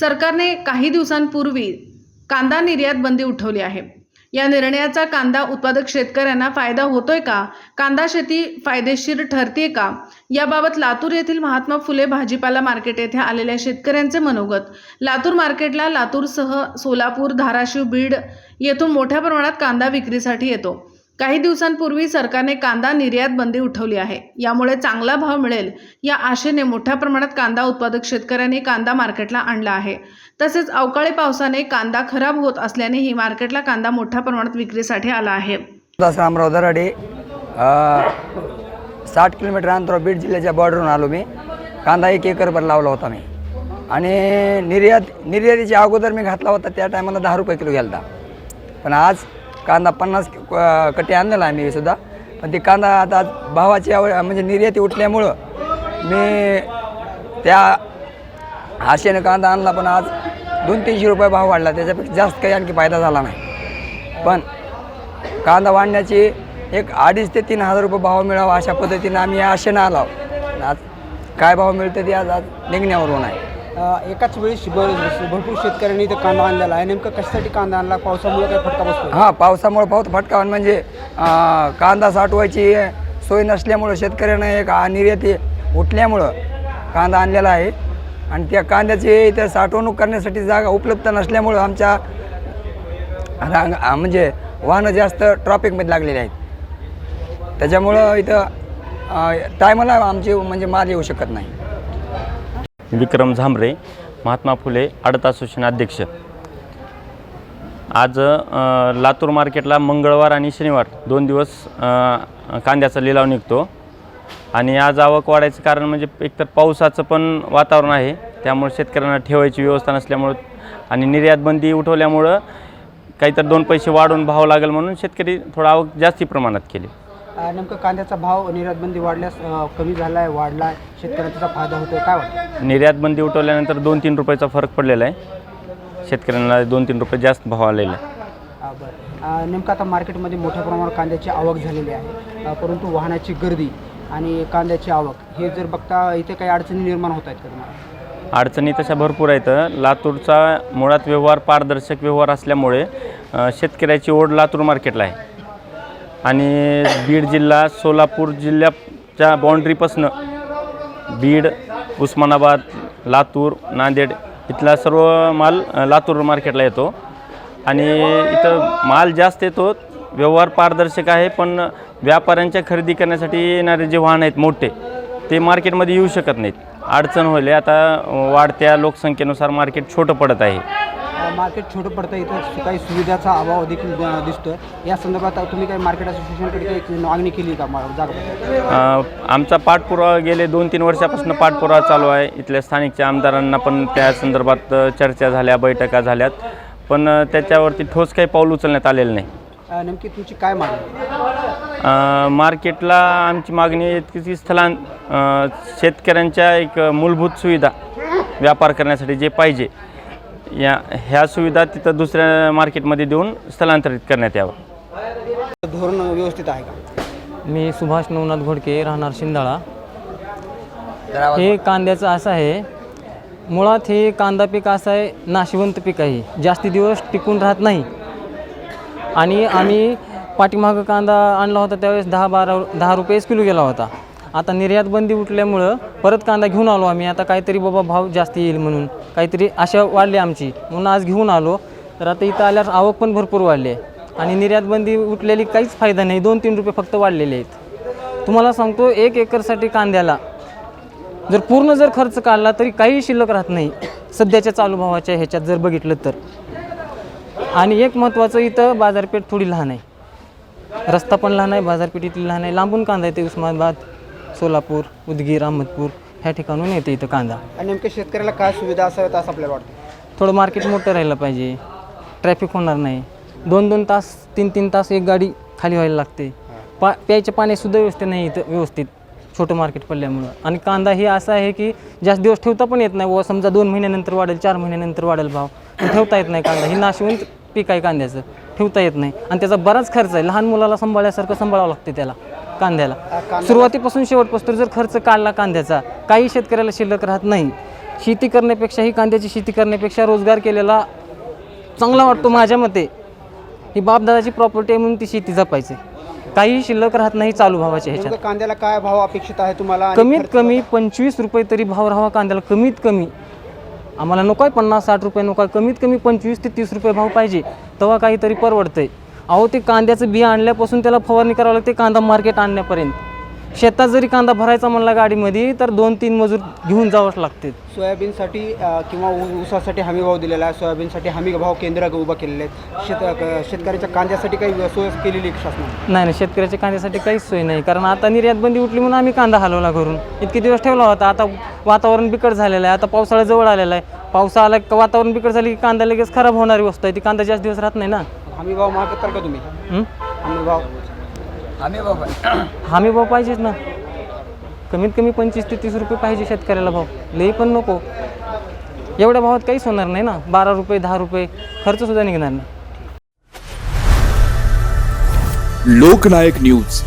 सरकारने काही दिवसांपूर्वी कांदा निर्यात बंदी उठवली आहे. या निर्णयाचा कांदा उत्पादक शेतकऱ्यांना फायदा होतोय का? कांदा शेती फायदेशीर ठरते का? याबाबत लातूर येथील महात्मा फुले भाजीपाला मार्केट येथे आलेल्या शेतकऱ्यांचे मनोगत. लातूर मार्केटला लातूरसह सोलापूर धाराशिव बीड येथून मोठ्या प्रमाणात कांदा विक्रीसाठी येतो. काही दिवसांपूर्वी सरकारने कांदा निर्यात बंदी उठवली आहे. यामुळे चांगला भाव मिळेल या आशेने मोठ्या प्रमाणात कांदा उत्पादक शेतकऱ्यांनी कांदा मार्केटला आणला आहे. तसेच अवकाळी पावसाने कांदा खराब होत असल्यानेही मार्केटला कांदा मोठ्या प्रमाणात विक्रीसाठी आला आहे. दास दराडे साठ किलोमीटर अंतरावर बीड जिल्ह्याच्या बॉर्डरवरून आलो मी. कांदा एक एकरभर लावला होता मी. आणि निर्यात निर्यातीच्या अगोदर मी घातला होता त्या टायमाला दहा रुपये किलो गेला पण आज कांदा पन्नास कटे कटी आणलेला आम्ही सुद्धा. पण ते कांदा आता आज भावाची आवड म्हणजे निर्याती उठल्यामुळं मी त्या आशेनं कांदा आणला पण आज दोन तीनशे रुपये भाव वाढला. त्याच्यापेक्षा जास्त काही आणखी फायदा झाला नाही. पण कांदा वाढण्याची एक अडीच ते तीन हजार रुपये भाव मिळावा अशा पद्धतीनं आम्ही या आशेनं आलो आज काय भाव मिळतं ते आज आज निघण्यावरून आहे. एकाच वेळी श- भर- भरपूर शेतकऱ्यांनी इथं कांदा आणलेला आहे. नेमकं कशासाठी कांदा आणला? पावसामुळे काय फटका बसतो हां पावसामुळे पाऊस फटका म्हणजे कांदा साठवायची सोय नसल्यामुळं शेतकऱ्यांना एक आ- निर्याती उठल्यामुळं कांदा आणलेला आहे. आणि त्या कांद्याची इथं साठवणूक करण्यासाठी जागा उपलब्ध नसल्यामुळं आमच्या रांग म्हणजे वाहनं जास्त ट्रॉफिकमध्ये लागलेली आहेत. त्याच्यामुळं इथं टायमाला आमची म्हणजे माल येऊ शकत नाही. विक्रम झांबरे महात्मा फुले आडत असोसिएशन अध्यक्ष. आज लातूर मार्केटला मंगळवार आणि शनिवार दोन दिवस कांद्याचा लिलाव निघतो. आणि आज आवक वाढायचं कारण म्हणजे एकतर पावसाचं पण वातावरण आहे त्यामुळे शेतकऱ्यांना ठेवायची व्यवस्था नसल्यामुळं आणि निर्यातबंदी उठवल्यामुळं काहीतर दोन पैसे वाढून भाव लागेल म्हणून शेतकरी थोडा आवक जास्ती प्रमाणात केली. नेमकं कांद्याचा भाव निर्यातबंदी वाढल्यास कमी झाला आहे वाढला आहे शेतकऱ्यांचा त्याचा फायदा होतो काय वाटतं? निर्यात बंदी उठवल्यानंतर दोन तीन रुपयाचा फरक पडलेला आहे. शेतकऱ्यांना दोन तीन रुपये जास्त भाव आलेला आहे. बरं. नेमकं आता मार्केटमध्ये मोठ्या प्रमाणावर कांद्याची आवक झालेली आहे. परंतु वाहनाची गर्दी आणि कांद्याची आवक हे जर बघता इथे काही अडचणी निर्माण होत आहेत का तुम्हाला? अडचणी तशा भरपूर आहेत. लातूरचा मुळात व्यवहार पारदर्शक व्यवहार असल्यामुळे शेतकऱ्याची ओढ लातूर मार्केटला आहे. आणि बीड जिल्हा सोलापूर जिल्ह्याच्या बाँड्रीपासनं बीड उस्मानाबाद लातूर नांदेड इथला सर्व माल लातूर मार्केटला येतो. आणि इथं माल जास्त येतो व्यवहार पारदर्शक आहे पण व्यापाऱ्यांच्या खरेदी करण्यासाठी येणारे जे वाहन आहेत मोठे ते मार्केटमध्ये येऊ शकत नाहीत. अडचण होईल. आता वाढत्या लोकसंख्येनुसार मार्केट छोटं पडत आहे. मार्केट छोटं पडतं इथं काही सुविधाचा अभाव देखील अ, दिसतोय. या संदर्भात तुम्ही काही मार्केट असोसिएशनकडे काही मागणी केली का? जागा आमचा पाठपुरावा गेले दोन तीन वर्षापासून पाठपुरावा चालू आहे. इथल्या स्थानिकच्या आमदारांना पण त्या संदर्भात चर्चा झाल्या बैठका झाल्यात. पण त्याच्यावरती ठोस काही पाऊल उचलण्यात आलेलं नाही. नेमकी तुमची काय मागणी मार्केटला आमची मागणी की स्थलां शेतकऱ्यांच्या एक मूलभूत सुविधा व्यापार करण्यासाठी जे पाहिजे या ह्या सुविधा तिथं दुसऱ्या मार्केटमध्ये देऊन स्थलांतरित करण्यात यावं. धोरण व्यवस्थित आहे का? मी सुभाष नवनाथ घोडके राहणार शिंदाळा. हे कांद्याचं असं आहे मुळात हे कांदा पीक असं आहे नाशिवंत पीक आहे. जास्ती दिवस टिकून राहत नाही. आणि आम्ही पाठीमागं कांदा आणला होता त्यावेळेस दहा बारा दहा रुपयेच किलो गेला होता. आता निर्यात बंदी उठल्यामुळं परत कांदा घेऊन आलो आम्ही. आता काहीतरी बाबा भाव जास्त येईल म्हणून. काहीतरी आशा वाढली आमची. म्हणून आज घेऊन आलो. तर आता इथं आल्यावर आवक पण भरपूर वाढली आहे. आणि निर्यात बंदी उठलेली काहीच फायदा नाही. दोन तीन रुपये फक्त वाढलेले आहेत. तुम्हाला सांगतो एक एकरसाठी कांद्याला जर पूर्ण जर खर्च काढला तरी काही शिल्लक राहत नाही. सध्याच्या चालू भावाच्या ह्याच्यात जर बघितलं तर. आणि एक महत्त्वाचं इथं बाजारपेठ थोडी लहान आहे. रस्ता पण लहान आहे बाजारपेठ इथली लहान आहे. लांबून कांदा येते उस्मानाबाद. सोलापूर उदगीर अहमदपूर ह्या ठिकाणून येते इथं कांदा. आणि नेमक्या शेतकऱ्याला काय सुविधा असाव्यात असं आपल्याला वाटतं? थोडं मार्केट मोठं राहिलं पाहिजे. ट्रॅफिक होणार नाही. दोन दोन तास तीन तीन तास एक गाडी खाली व्हायला लागते. पा प्यायच्या पाण्यासुद्धा व्यवस्थित नाही इथं व्यवस्थित. छोटं मार्केट पडल्यामुळं. आणि कांदा हे असं आहे की जास्त दिवस ठेवता पण येत नाही. व समजा दोन महिन्यानंतर वाढेल चार महिन्यानंतर वाढेल भाव. पण ठेवता येत नाही कांदा. ही नाशवंत पीक आहे कांद्याचं. ठेवता येत नाही. आणि त्याचा बराच खर्च आहे. लहान मुलाला सांभाळल्यासारखं सांभाळावं लागते त्याला. कांद्याला. सुरुवातीपासून शेवटपासून जर खर्च काढला कांद्याचा काही शेतकऱ्याला शिल्लक राहत नाही. शेती करण्यापेक्षा ही कांद्याची शेती करण्यापेक्षा रोजगार केलेला चांगला वाटतो माझ्या मते. ही बापदादाची प्रॉपर्टी आहे म्हणून ती शेती जपायची. काही शिल्लक राहत नाही चालू भावाच्या ह्याच्यात. कांद्याला काय भाव अपेक्षित आहे तुम्हाला कमीत कमी पंचवीस रुपये तरी भाव राहावा कांद्याला कमीत कमी. आम्हाला नको आहे पन्नास साठ रुपये नको आहे. कमीत कमी पंचवीस ते तीस रुपये भाव पाहिजे तेव्हा काहीतरी परवडतंय. अहो ते कांद्याचं बिया आणल्यापासून त्याला फवारणी करावं लागते कांदा मार्केट आणण्यापर्यंत. शेतात जरी कांदा भरायचा म्हणला गाडीमध्ये तर दोन तीन मजूर घेऊन जावंच लागते. सोयाबीनसाठी अ, किंवा ऊ- ऊसासाठी हमी भाव दिलेला आहे. सोयाबीनसाठी हमी भाव केंद्र उभा केलेले आहेत. शेत क- शेतकऱ्याच्या कांद्यासाठी काही सोय केलेली आहे का शासनाने? नाही नाही शेतकऱ्याच्या कांद्यासाठी काहीच सोय नाही. कारण आता निर्यात बंदी उठली म्हणून आम्ही कांदा हलवला घरून. इतके दिवस ठेवला होता. आता वातावरण बिकट झालेलं आहे. आता पावसाळा जवळ आलेला आहे. पावसा आला का वातावरण बिकट झाली की कांदा लगेच खराब होणारी वस्तू आहे. ती कांदा जास्त दिवस राहत नाही ना? हमी भाव मागतात का तुम्ही? हं? हमी भाव आम्ही बाबा हमी भाव पाहिजेच ना. कमीत कमी पंचवीस ते तीस रुपये पाहिजे शेतकऱ्याला भाव. लई पण नको. एवढ्या भावात काहीच होणार नाही ना. बारा रुपये दहा रुपये खर्चसुद्धा निघणार नाही. लोकनायक न्यूज.